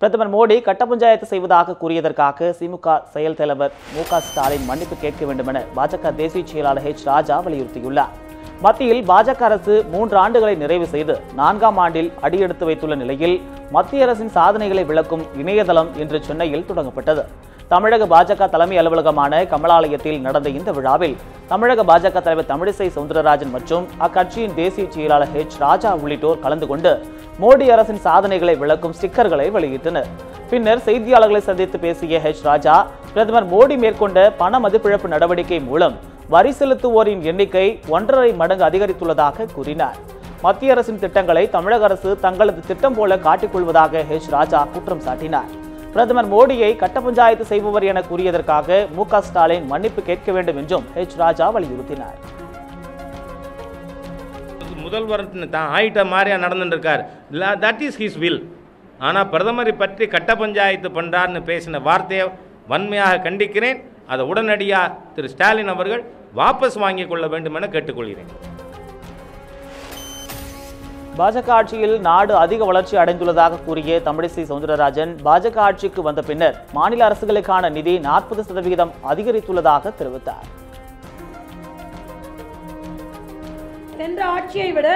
பிரதமர் மோடி கட்ட பஞ்சாயத்து செய்வதாக கூறியதற்காக திமுக செயல் தலைவர் மு க ஸ்டாலின் மன்னிப்பு கேட்க வேண்டும் என பாஜக தேசிய செயலாளர் ஹெச் ராஜா வலியுறுத்தியுள்ளார். மத்தியில் பாஜக அரசு மூன்று ஆண்டுகளை நிறைவு செய்து நான்காம் ஆண்டில் அடியெடுத்து வைத்துள்ள நிலையில் மத்திய அரசின் சாதனைகளை விளக்கும் இணையதளம் இன்று சென்னையில் தொடங்கப்பட்டது. தமிழக பாஜக தலைமை அலுவலகமான கமலாலயத்தில் நடந்த இந்த விழாவில் தமிழக பாஜக தலைவர் தமிழிசை சவுந்தரராஜன் மற்றும் அக்கட்சியின் தேசிய செயலாளர் ஹெச் ராஜா உள்ளிட்டோர் கலந்து கொண்டு மோடி அரசின் சாதனைகளை விளக்கும் ஸ்டிக்கர்களை வெளியிட்டனர். பின்னர் செய்தியாளர்களை சந்தித்து பேசிய ஹெச் ராஜா பிரதமர் மோடி மேற்கொண்ட பண மதிப்பிழப்பு நடவடிக்கை மூலம் வரி செலுத்துவோரின் எண்ணிக்கை ஒன்றரை மடங்கு அதிகரித்துள்ளதாக கூறினார். மத்திய அரசின் திட்டங்களை தமிழக அரசு தங்களது திட்டம் போல காட்டிக்கொள்வதாக ஹெச் ராஜா குற்றம் சாட்டினார். பிரதமர் மோடியை கட்ட பஞ்சாயத்து செய்பவர் என கூறியதற்காக மு ஸ்டாலின் மன்னிப்பு கேட்க வேண்டும் என்றும் ஹெச் ராஜா வலியுறுத்தினார். முதல்வர் தான் ஆயிட்ட மாதிரியாக நடந்துட்டுருக்கார் இல்லை தட் இஸ் ஹிஸ் வில் ஆனால் பிரதமரை பற்றி கட்ட பஞ்சாயத்து பண்றார்னு பேசின வார்த்தையை வன்மையாக கண்டிக்கிறேன். அதை உடனடியாக திரு ஸ்டாலின் அவர்கள் வாபஸ் வாங்கிக் கொள்ள வேண்டும் என கேட்டுக்கொள்கிறேன். பாஜக ஆட்சியில் நாடு அதிக வளர்ச்சி அடைந்துள்ளதாக கூறிய தமிழிசை சவுந்தரராஜன் பாஜக ஆட்சிக்கு வந்த பின்னர் மாநில அரசுகளுக்கான நிதி நாற்பது சதவிகிதம் அதிகரித்துள்ளதாக தெரிவித்தார். சென்ற ஆட்சியை விட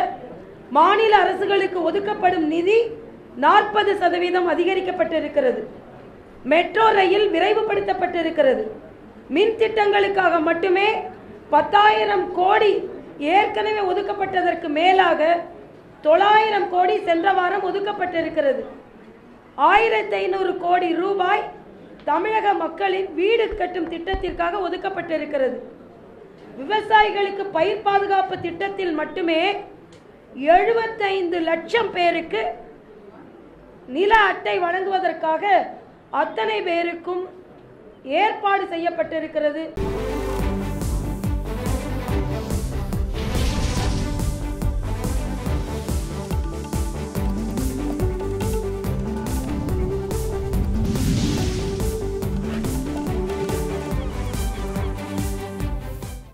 மாநில அரசுகளுக்கு ஒதுக்கப்படும் நிதி நாற்பது சதவீதம் அதிகரிக்கப்பட்டிருக்கிறது. Metro rail விரைவுபடுத்தப்பட்டிருக்கிறது. மின் திட்டங்களுக்காக மட்டுமே பத்தாயிரம் கோடி ஏற்கனவே ஒதுக்கப்பட்டதற்கு மேலாக தொள்ளாயிரம் கோடி சென்ற வாரம் ஒதுக்கப்பட்டிருக்கிறது. ஆயிரத்தி ஐநூறு கோடி ரூபாய் தமிழக மக்களின் வீடு கட்டும் திட்டத்திற்காக ஒதுக்கப்பட்டிருக்கிறது. விவசாயிகளுக்கு பயிர் பாதுகாப்பு திட்டத்தில் மட்டுமே எழுபத்தைந்து லட்சம் பேருக்கு நில அட்டை வழங்குவதற்காக அத்தனை பேருக்கும் ஏற்பாடு செய்யப்பட்டிருக்கிறது.